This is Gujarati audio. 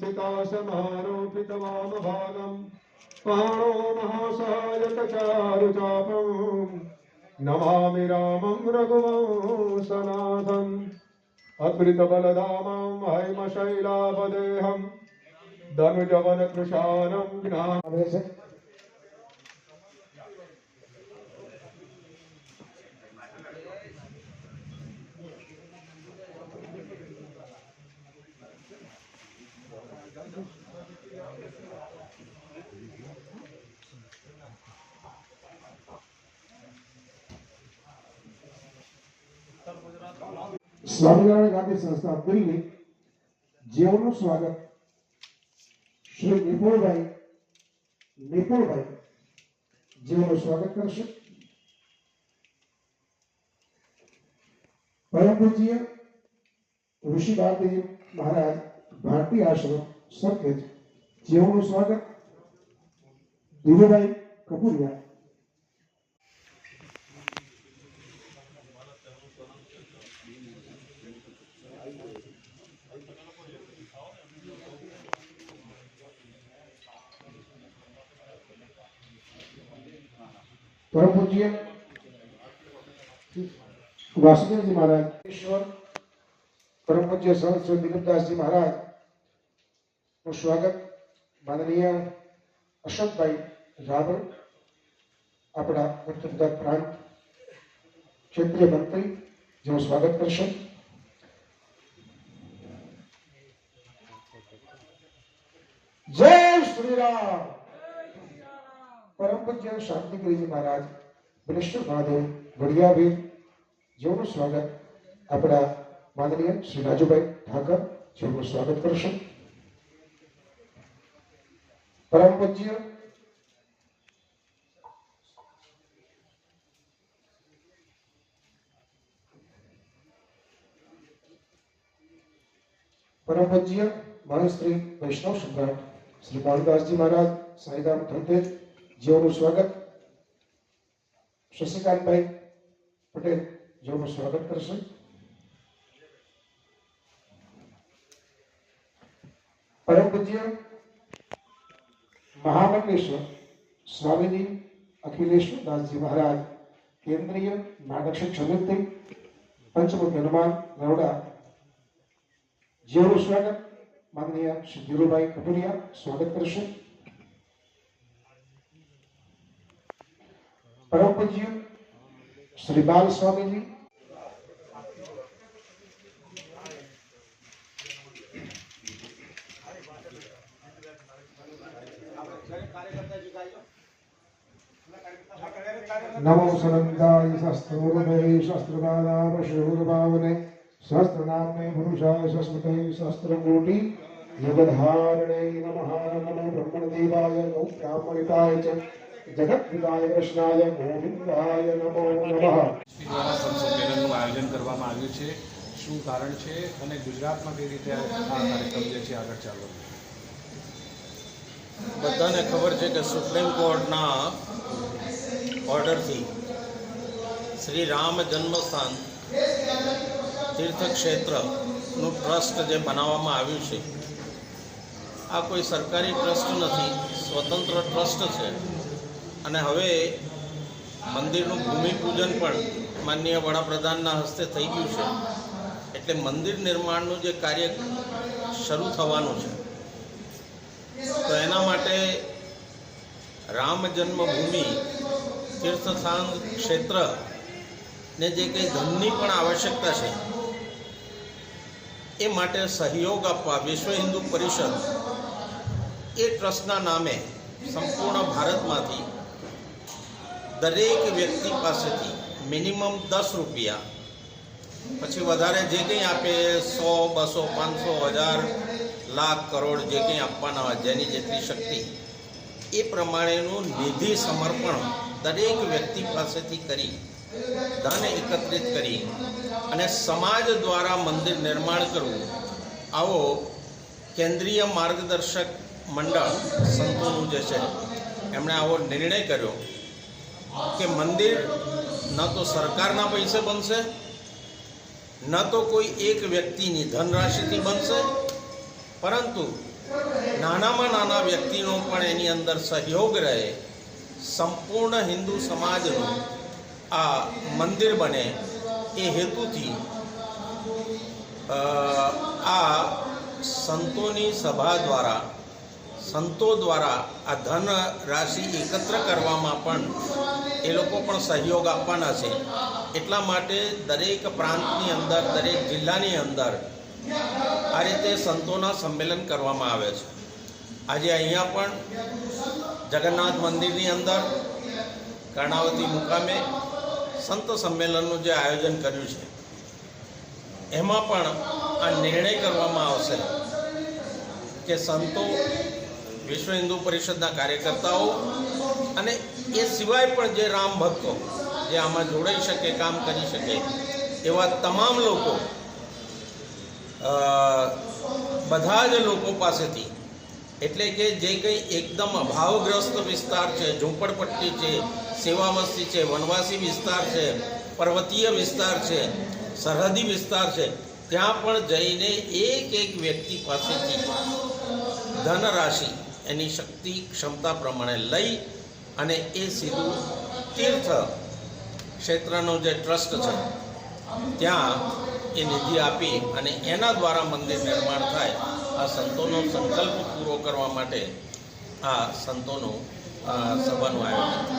सितासमारोपितवामभागम् पाणो महासायकचारुचापम् नमामि रामं रघुवंशनाथम् अकृतबलधामं हैमशैलापदेहम् धनुजवनकृशानं ज्ञान સ્વામિનારાયણ ગાંધી સંસ્થા દિલ્હી જેઓનું સ્વાગત શ્રી નિપુણભાઈ નિપુણભાઈ જેઓનું સ્વાગત કરશે. પરમ પૂજ્ય ઋષિ ભારતીજી મહારાજ ભારતી આશ્રમ સરખેજ જેઓનું સ્વાગત. ધીરુભાઈ કપૂરિયા પરમ પૂજ્ય વાસુદેવજી મહારાજ ઈશ્વર પરમ પૂજ્ય સંત શ્રી દિલીપદાસજી મહારાજનું સ્વાગત માનનીય અશોકભાઈ રાવળ આપણા ઉત્તર ગુજરાત પ્રાંત ક્ષેત્રીય મંત્રી જેનું સ્વાગત કરશે જય શ્રી રામ પરમ પૂજ્ય શાંતિગીરીજી મહારાજ બિલેશ્વર મહાદેવ વડિયાવીર જેઓનું સ્વાગત આપણા માનનીય શ્રી રાજુભાઈ ઠાકર જેઓનું સ્વાગત કરશે પરમ પૂજ્ય પરમ પૂજ્ય મહાશ્રી વૈષ્ણવ સમ્રાટ શ્રી ભાનુદાસજી મહારાજ સાઈરામ ધનતેજ જેઓનું સ્વાગત શશિકાંતભાઈ પટેલ જેઓનું સ્વાગત કરશે પરમ પૂજ્ય મહામંડલેશ્વર સ્વામીજી અખિલેશ્વર દાસજી મહારાજ કેન્દ્રીય નાટક સમિતિ પંચમુખી હનુમાન નરોડા જેઓનું સ્વાગત માનનીય શ્રી ધીરુભાઈ કપૂરિયા સ્વાગત કરશે પરમ પૂજ્ય શ્રી બાલ સ્વામીજી નમો સનંદાય શાસ્ત્રોદય શાસ્ત્રબાદામશૂરભાવને સહસ્રનામને પુરુષાય સસ્મતે સહસ્રકોટિ યુગધારણે નમઃ નમો નમો બ્રાહ્મણિતાય ચ જગત્પિતાય કૃષ્ણાય ગોવિંદાય નમો નમઃ ટ્રસ્ટી દ્વારા સંત સંમેલનનું આયોજન કરવામાં આવ્યું છે. શું કારણ છે અને ગુજરાતમાં કઈ રીતે આ કાર્યક્રમ જે છે આગળ ચાલુ બધાને ખબર છે કે સુપ્રીમ કોર્ટના ઓર્ડરથી શ્રી રામ જન્મસ્થાન તીર્થક્ષેત્રનું ટ્રસ્ટ જે બનાવવામાં આવ્યું છે આ કોઈ સરકારી ટ્રસ્ટ નથી સ્વતંત્ર ટ્રસ્ટ છે. અને હવે મંદિરનું ભૂમિપૂજન પણ માનનીય વડાપ્રધાનના હસ્તે થઈ ગયું છે. એટલે મંદિર નિર્માણનું જે કાર્ય શરૂ થવાનું છે. તો એના માટે રામ જન્મભૂમિ તીર્થસ્થાન ક્ષેત્ર ને જે કંઈ ધનની પણ આવશ્યકતા છે, એ માટે સહયોગ આપવા વિશ્વ હિન્દુ પરિષદ એ ટ્રસ્ટના નામે સંપૂર્ણ ભારતમાંથી દરેક વ્યક્તિ પાસેથી મિનિમમ દસ રૂપિયા, પછી વધારે જે કંઈ આપે સો, બસો, પાંચસો, હજાર, લાખ કરોડ જે કંઈ આપવાના હોય, જેની જેટલી શક્તિ, એ પ્રમાણેનું નિધિ સમર્પણ દરેક વ્યક્તિ પાસેથી કરી ધન એકત્રિત કરી અને સમાજ દ્વારા મંદિર નિર્માણ કરવું. આવો કેન્દ્રીય માર્ગદર્શક મંડળ સંતોનું જે છે, એમણે આવો નિર્ણય કર્યો. કે મંદિર ન તો સરકારના પૈસે બનશે, ન તો કોઈ એક વ્યક્તિની ધનરાશિથી બનશે. પરંતુ નાનામાં નાના વ્યક્તિનો પણ એની અંદર સહયોગ રહે, સંપૂર્ણ હિન્દુ સમાજનું આ મંદિર બને એ હેતુથી આ સંતોની સભા દ્વારા સંતો દ્વારા આ ધન રાશિ એકત્ર કરવામાં પણ એ લોકો પણ સહયોગ આપવાના છે. એટલા માટે દરેક પ્રાંતની અંદર, દરેક જિલ્લાની અંદર આ રીતે સંતોના સંમેલન કરવામાં આવે છે. આજે અહીંયા પણ જગન્નાથ મંદિરની અંદર કર્ણાવતી મુકામે સંત સંમેલનનું જે આયોજન કર્યું છે, એમાં પણ આ નિર્ણય કરવામાં આવશે કે સંતો વિશ્વ હિન્દુ પરિષદના કાર્યકર્તાઓ અને એ સિવાય પણ જે રામ ભક્તો જે આમાં જોડાઈ શકે, કામ કરી શકે, એવા તમામ લોકો બધા જ લોકો પાસેથી, એટલે કે જે કંઈ એકદમ અભાવગ્રસ્ત વિસ્તાર છે, ઝૂંપડપટ્ટી છે સેવા છે, વનવાસી વિસ્તાર છે, પર્વતીય વિસ્તાર છે, સરહદી વિસ્તાર છે, ત્યાં પણ જઈને એક એક વ્યક્તિ પાસેથી ધનરાશિ એની શક્તિ ક્ષમતા પ્રમાણે લઈ અને એ સીધું તીર્થ ક્ષેત્રનો જે ટ્રસ્ટ છે, ત્યાં એ નિધિ આપી અને એના દ્વારા મંદિર નિર્માણ થાય. આ સંતોનો સંકલ્પ પૂરો કરવા માટે આ સંતોનું સભાનું આયોજન.